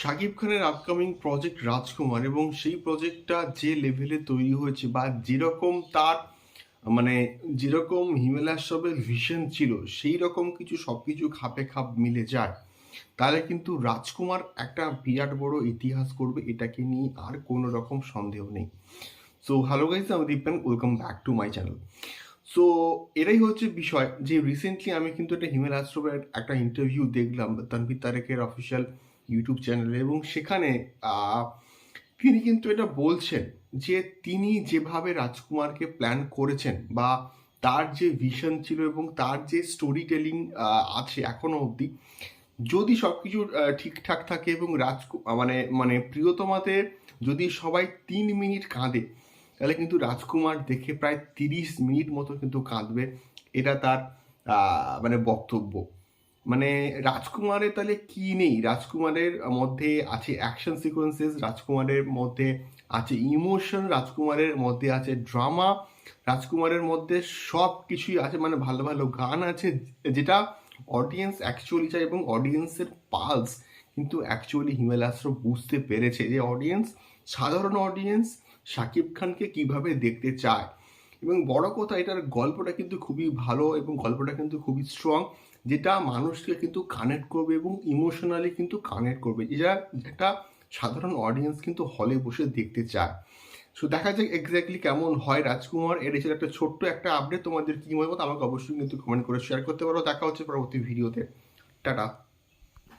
শাকিব খানের upcoming project রাজকুমার এবং সেই প্রজেক্টটা যে লেভেলে তৈরি হয়েছে বা যেরকম তার মানে যেরকম হিমেলাস সবের ভিশন ছিল, সেই রকম কিছু সব কিছু খাপে খাপ মিলে যায়, তাহলে কিন্তু রাজকুমার একটা বিরাট বড় ইতিহাস করবে এটাকে নিয়ে আর কোনো রকম সন্দেহ নেই। সো হ্যালো গাইজ আমি Dipen welcome back to my channel so এটাই হচ্ছে বিষয় যে রিসেন্টলি আমি কিন্তু একটা হিমেল আশ্রমের একটা ইন্টারভিউ দেখলাম, তানভীর তারেকের অফিসিয়াল ইউটিউব চ্যানেলে এবং সেখানে তিনি কিন্তু এটা বলছেন যে তিনি যেভাবে রাজকুমারকে প্ল্যান করেছেন বা তার যে ভিশন ছিল এবং তার যে স্টোরি টেলিং আছে এখনও অবধি, যদি সব কিছু ঠিকঠাক থাকে এবং রাজকু মানে মানে প্রিয়তমাতে যদি সবাই তিন মিনিট কাঁদে, তাহলে কিন্তু রাজকুমার দেখে প্রায় তিরিশ মিনিট মতো কিন্তু কাঁদবে। এটা তার মানে বক্তব্য। মানে রাজকুমারের তাহলে কি নেই? রাজকুমারের মধ্যে আছে অ্যাকশন সিকোয়েন্সেস রাজকুমারের মধ্যে আছে ইমোশন রাজকুমারের মধ্যে আছে ড্রামা রাজকুমারের মধ্যে সব কিছুই আছে মানে ভালো ভালো গান আছে, যেটা অডিয়েন্স অ্যাকচুয়ালি চায় এবং অডিয়েন্সের পালস কিন্তু অ্যাকচুয়ালি হিমেলাস্ত্র বুঝতে পেরেছে যে অডিয়েন্স সাধারণ অডিয়েন্স শাকিব খানকে কীভাবে দেখতে চায়। এবং বড় কথা, এটার গল্পটা কিন্তু খুবই ভালো এবং গল্পটা কিন্তু খুবই স্ট্রং যেটা মানুষকে কিন্তু কানেক্ট করবে এবং ইমোশনালি কিন্তু কানেক্ট করবে। এটা একটা সাধারণ অডিয়েন্স কিন্তু হলে বসে দেখতে চায়। সো দেখা যাক এক্স্যাক্টলি কেমন হয়। রাজকুমার এর এছাড়া একটা ছোট্ট একটা আপডেট তোমাদের কি হতো আমাকে অবশ্যই কিন্তু কমেন্ট করে শেয়ার করতে পারো। দেখা হচ্ছে পরবর্তী ভিডিওতে টাটা।